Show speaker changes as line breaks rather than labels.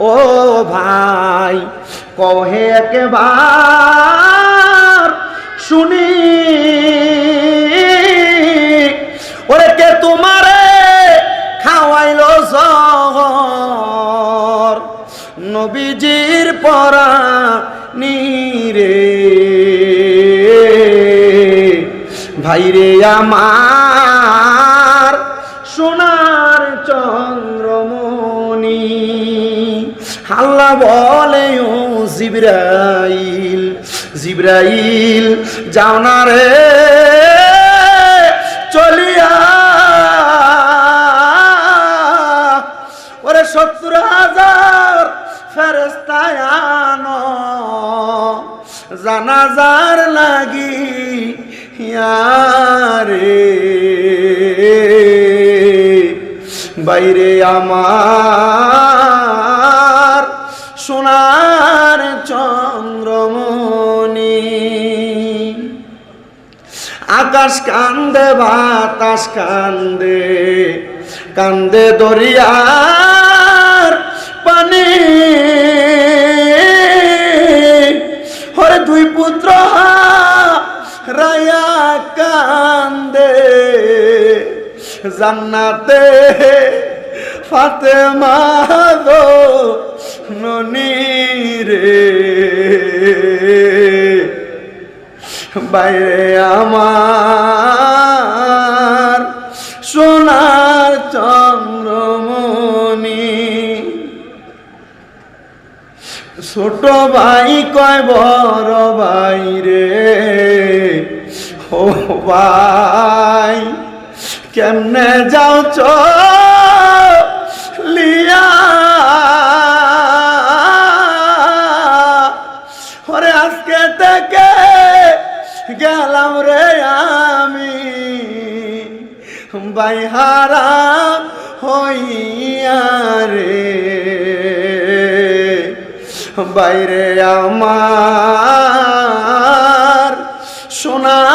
ও ভাই, কহে একবার শুনি। ওরে কে তোমারে খাওয়াইলো জহর নবীজির পরা নিরে। ভাইরে আমার সোনার আল্লাহ বলে, ও জিব্রাইল জিব্রাইল, যাও না রে, চলিয়া। ওরে সত্তর হাজার ফেরস্তায় জানাজার লাগি, ইয়ারে। বাইরে আমার সোনার চন্দ্রমণি। আকাশ কান্দে, বাতাস কান্দে কান্দে দরিয়ার পানি। হরে দুই পুত্র রায়া কান্দে। জান্নাতে ফাতেমা ননি রে। বাইরে আমার সোনার চন্দ্রমণি। ছোট ভাই কয়, বড় ভাই রে। ও ভাই, কেমনে যাও লিয়া আজকে থেকে গেলাম রে আমি। বাইহারা হইয়া রে। বাইরে আমার সোনা